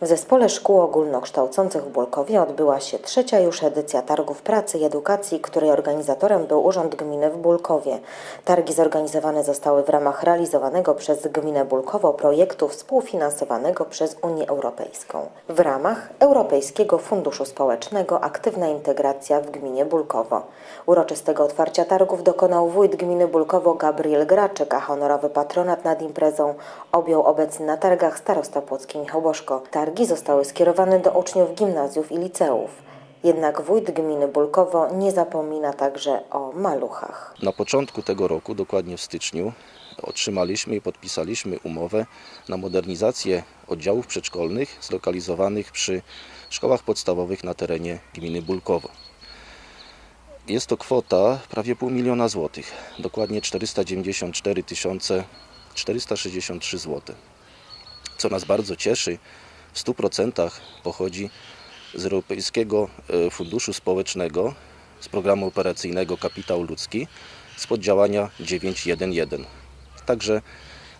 W Zespole Szkół Ogólnokształcących w Bolkowie odbyła się trzecia już edycja Targów Pracy i Edukacji, której organizatorem był Urząd Gminy w Bulkowie. Targi zorganizowane zostały w ramach realizowanego przez Gminę Bulkowo projektu współfinansowanego przez Unię Europejską. W ramach Europejskiego Funduszu Społecznego Aktywna Integracja w Gminie Bulkowo. Uroczystego otwarcia targów dokonał wójt Gminy Bulkowo Gabriel Graczyk, a honorowy patronat nad imprezą objął obecny na targach starosta płocki Michał Boszko. Targi zostały skierowane do uczniów gimnazjów i liceów. Jednak wójt gminy Bulkowo nie zapomina także o maluchach. Na początku tego roku, dokładnie w styczniu, otrzymaliśmy i podpisaliśmy umowę na modernizację oddziałów przedszkolnych zlokalizowanych przy szkołach podstawowych na terenie gminy Bulkowo. Jest to kwota prawie pół miliona złotych, dokładnie 494 463 zł. Co nas bardzo cieszy, w 100% pochodzi z Europejskiego e, Funduszu Społecznego, z programu operacyjnego Kapitał Ludzki, z poddziałania 911. Także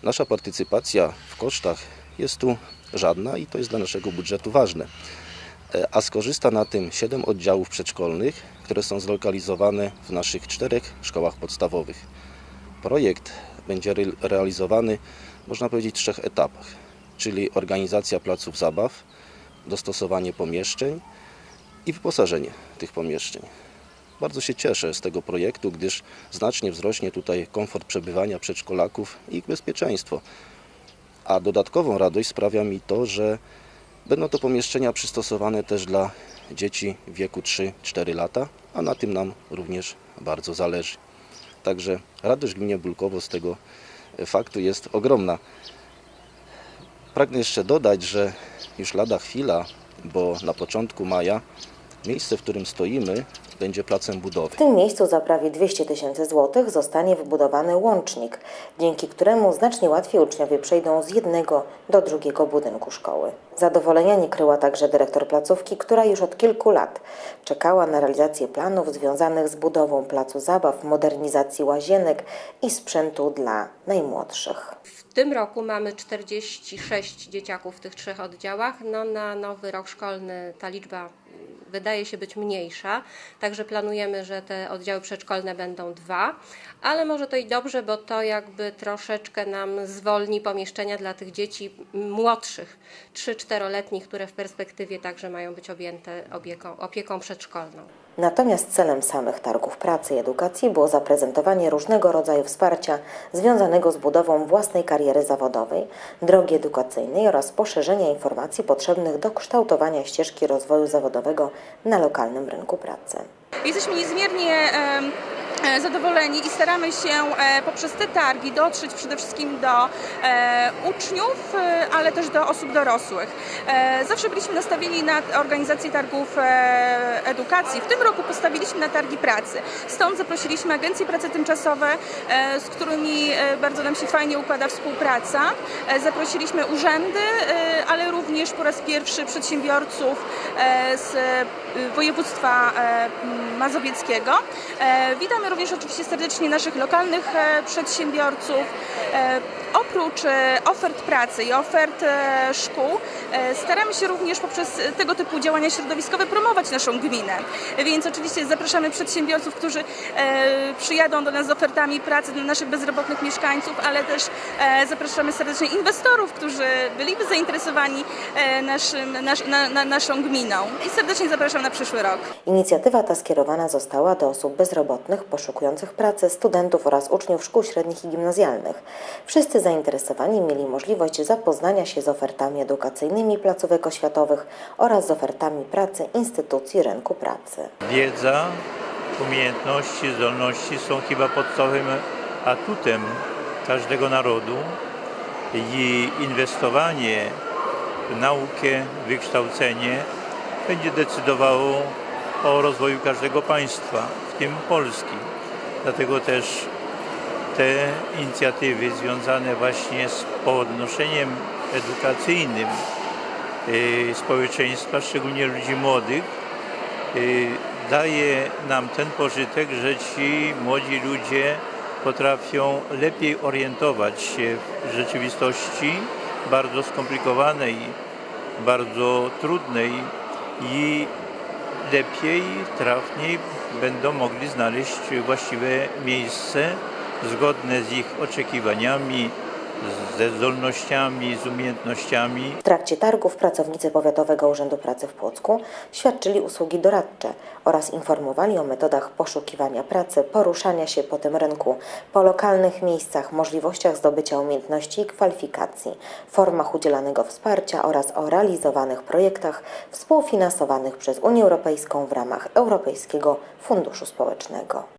nasza partycypacja w kosztach jest tu żadna i to jest dla naszego budżetu ważne. E, A skorzysta na tym 7 oddziałów przedszkolnych, które są zlokalizowane w naszych czterech szkołach podstawowych. Projekt będzie re- realizowany, można powiedzieć, w trzech etapach, czyli organizacja placów zabaw, dostosowanie pomieszczeń i wyposażenie tych pomieszczeń. Bardzo się cieszę z tego projektu, gdyż znacznie wzrośnie tutaj komfort przebywania przedszkolaków i ich bezpieczeństwo. A dodatkową radość sprawia mi to, że będą to pomieszczenia przystosowane też dla dzieci w wieku 3-4 lata, a na tym nam również bardzo zależy. Także radość gminie Bulkowo z tego faktu jest ogromna. Pragnę jeszcze dodać, że już lada chwila, bo na początku maja miejsce, w którym stoimy, będzie placem budowy. W tym miejscu za prawie 200 tysięcy złotych zostanie wybudowany łącznik, dzięki któremu znacznie łatwiej uczniowie przejdą z jednego do drugiego budynku szkoły. Zadowolenia nie kryła także dyrektor placówki, która już od kilku lat czekała na realizację planów związanych z budową placu zabaw, modernizacji łazienek i sprzętu dla najmłodszych. W tym roku mamy 46 dzieciaków w tych trzech oddziałach. No, na nowy rok szkolny ta liczba wydaje się być mniejsza, także planujemy, że te oddziały przedszkolne będą dwa, ale może to i dobrze, bo to jakby troszeczkę nam zwolni pomieszczenia dla tych dzieci młodszych, 3-4-letnich, które w perspektywie także mają być objęte opieką, opieką przedszkolną. Natomiast celem samych targów pracy i edukacji było zaprezentowanie różnego rodzaju wsparcia związanego z budową własnej kariery zawodowej, drogi edukacyjnej oraz poszerzenia informacji potrzebnych do kształtowania ścieżki rozwoju zawodowego na lokalnym rynku pracy. Jesteśmy niezmiernie zadowoleni i staramy się e, poprzez te targi dotrzeć przede wszystkim do e, uczniów, e, ale też do osób dorosłych. E, Zawsze byliśmy nastawieni na organizację targów e, edukacji. W tym roku postawiliśmy na targi pracy. Stąd zaprosiliśmy agencje pracy tymczasowe, e, z którymi e, bardzo nam się fajnie układa współpraca. E, Zaprosiliśmy urzędy, e, ale również po raz pierwszy przedsiębiorców e, z e, województwa e, mazowieckiego. E, Witamy również oczywiście serdecznie naszych lokalnych e, przedsiębiorców. E, Oprócz e, ofert pracy i ofert szkół, staramy się również poprzez tego typu działania środowiskowe promować naszą gminę. Więc oczywiście zapraszamy przedsiębiorców, którzy przyjadą do nas z ofertami pracy dla naszych bezrobotnych mieszkańców, ale też zapraszamy serdecznie inwestorów, którzy byliby zainteresowani naszym, nasz, na, na, naszą gminą. I serdecznie zapraszam na przyszły rok. Inicjatywa ta skierowana została do osób bezrobotnych, poszukujących pracy, studentów oraz uczniów szkół średnich i gimnazjalnych. Wszyscy zainteresowani mieli możliwość zapoznania się z ofertami edukacyjnymi placówek oświatowych oraz z ofertami pracy instytucji rynku pracy. Wiedza, umiejętności, zdolności są chyba podstawowym atutem każdego narodu i inwestowanie w naukę, wykształcenie będzie decydowało o rozwoju każdego państwa, w tym Polski. Dlatego też te inicjatywy związane właśnie z podnoszeniem edukacyjnym y, społeczeństwa, szczególnie ludzi młodych, y, daje nam ten pożytek, że ci młodzi ludzie potrafią lepiej orientować się w rzeczywistości bardzo skomplikowanej bardzo trudnej i lepiej, trafniej będą mogli znaleźć właściwe miejsce zgodne z ich oczekiwaniami, ze zdolnościami, z umiejętnościami. W trakcie targów pracownicy Powiatowego Urzędu Pracy w Płocku świadczyli usługi doradcze oraz informowali o metodach poszukiwania pracy, poruszania się po tym rynku, po lokalnych miejscach, możliwościach zdobycia umiejętności i kwalifikacji, formach udzielanego wsparcia oraz o realizowanych projektach współfinansowanych przez Unię Europejską w ramach Europejskiego Funduszu Społecznego.